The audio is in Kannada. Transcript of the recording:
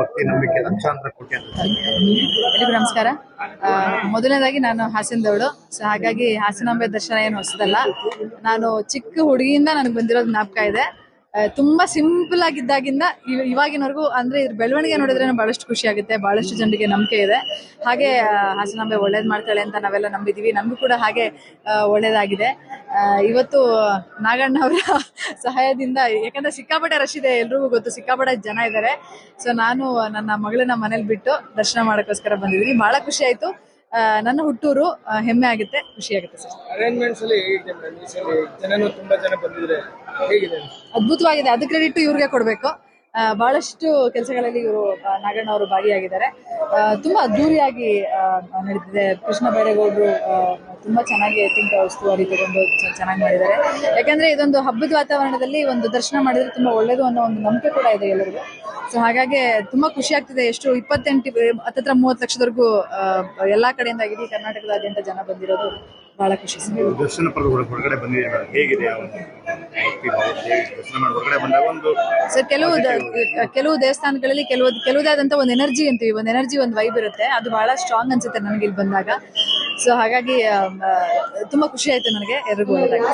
ಭಕ್ತಿ ನಂಬಿಕೆ ಲಕ್ಷಾಂತರ ಕೋಟಿ ಅಂತ ಎಲ್ಲರಿಗೂ ನಮಸ್ಕಾರ. ಮೊದಲನೇದಾಗಿ ನಾನು ಹಾಸನದವಳು ಸೊ ಹಾಗಾಗಿ ಹಾಸನಾಂಬೆ ದರ್ಶನ ಏನು ಹೊಸದಲ್ಲ. ನಾನು ಚಿಕ್ಕ ಹುಡುಗಿಯಿಂದ ನನಗೆ ಬಂದಿರೋದು ಜ್ಞಾಪಕ ಇದೆ. ತುಂಬಾ ಸಿಂಪಲ್ ಆಗಿದ್ದಾಗಿಂದ ಇವ- ಇವಾಗಿನವರೆಗೂ ಅಂದ್ರೆ ಇದ್ರ ಬೆಳವಣಿಗೆ ನೋಡಿದ್ರೆ ಬಹಳಷ್ಟು ಖುಷಿ ಆಗುತ್ತೆ, ಬಹಳಷ್ಟು ಜನರಿಗೆ ನಂಬಿಕೆ ಇದೆ. ಹಾಗೆ ಹಾಸನಾಂಬೆ ಒಳ್ಳೇದ್ ಮಾಡ್ತಾಳೆ ಅಂತ ನಾವೆಲ್ಲ ನಂಬಿದೀವಿ, ನಮಗೂ ಕೂಡ ಹಾಗೆ ಒಳ್ಳೇದಾಗಿದೆ. ಇವತ್ತು ನಾಗಣ್ಣ ಅವರ ಸಹಾಯದಿಂದ, ಯಾಕಂದ್ರೆ ಸಿಕ್ಕಾಪಟ್ಟೆ ರಶ್ ಇದೆ, ಎಲ್ರಿಗೂ ಗೊತ್ತು, ಸಿಕ್ಕಾಪಟ್ಟೆ ಜನ ಇದ್ದಾರೆ ಸೊ ನಾನು ನನ್ನ ಮಗಳನ್ನ ಮನೇಲಿ ಬಿಟ್ಟು ದರ್ಶನ ಮಾಡೋಕ್ಕೋಸ್ಕರ ಬಂದಿದ್ದೀನಿ ಬಹಳ ಖುಷಿ ಆಯ್ತು. ನನ್ನ ಹುಟ್ಟೂರು ಹೆಮ್ಮೆ ಆಗುತ್ತೆ, ಖುಷಿ ಆಗುತ್ತೆ ಅರೇಂಜ್ಮೆಂಟ್ಸ್ ಅಲ್ಲಿ ತುಂಬಾ ಜನ ಬಂದಿದ್ರೆ. ಅದ್ಭುತವಾಗಿದೆ. ಅದು ಕ್ರೆಡಿಟ್ ಇವ್ರಿಗೆ ಕೊಡಬೇಕು. ಬಹಳಷ್ಟು ಕೆಲಸಗಳಲ್ಲಿ ಇವರು ನಾಗಣ್ಣ ಅವರು ಭಾಗಿಯಾಗಿದ್ದಾರೆ. ತುಂಬಾ ಅದ್ದೂರಿಯಾಗಿ ನಡೀತಿದೆ. ಕೃಷ್ಣ ಬೈರೇಗೌಡರು ತುಂಬಾ ಚೆನ್ನಾಗಿ ತಿಂಕ ಉಸ್ತುವಾರಿ ತಗೊಂಡು ಚೆನ್ನಾಗಿ ಮಾಡಿದ್ದಾರೆ. ಯಾಕಂದ್ರೆ ಇದೊಂದು ಹಬ್ಬದ ವಾತಾವರಣದಲ್ಲಿ ಒಂದು ದರ್ಶನ ಮಾಡಿದ್ರೆ ತುಂಬಾ ಒಳ್ಳೇದು ಅನ್ನೋ ಒಂದು ನಂಬಿಕೆ ಕೂಡ ಇದೆ ಎಲ್ಲರಿಗೂ. ಸೊ ಹಾಗಾಗಿ ತುಂಬಾ ಖುಷಿ ಆಗ್ತಿದೆ. ಎಷ್ಟು ಇಪ್ಪತ್ತೆಂಟು ಹತ್ತತ್ರ ಮೂವತ್ತು ಲಕ್ಷದವರೆಗೂ ಎಲ್ಲಾ ಕಡೆಯಿಂದ ಇಡೀ ಕರ್ನಾಟಕದಾದ್ಯಂತ ಜನ ಬಂದಿರೋದು ಬಹಳ ಖುಷಿ. ದರ್ಶನ ಹೇಗಿದೆ ಭಕ್ತಿ ಭಾವ? ಹೇಗೆ ದರ್ಶನ ಮಾಡಿ ಹೊರಗಡೆ ಬಂದಾಗ ಒಂದು ಸರ್ ಕೆಲವು ದ- ಕೆಲವು ದೇವಸ್ಥಾನಗಳಲ್ಲಿ ಕೆಲವು ಕೆಲವುದಾದಂತ ಒಂದು ಎನರ್ಜಿ ಅಂತೀವಿ ಒಂದು ಎನರ್ಜಿ ಒಂದು ವೈಬ್ ಇರುತ್ತೆ ಅದು ಬಹಳ ಸ್ಟ್ರಾಂಗ್ ಅನ್ಸುತ್ತೆ ನನಗೆ ಇಲ್ಲಿ ಬಂದಾಗ ಸೊ ಹಾಗಾಗಿ ಆ, ತುಂಬಾ ಖುಷಿ ಆಯ್ತು ನನಗೆ ಎಲ್ರಿಗೂ ಒಳ್ಳೆದಾಗ್ಲಿ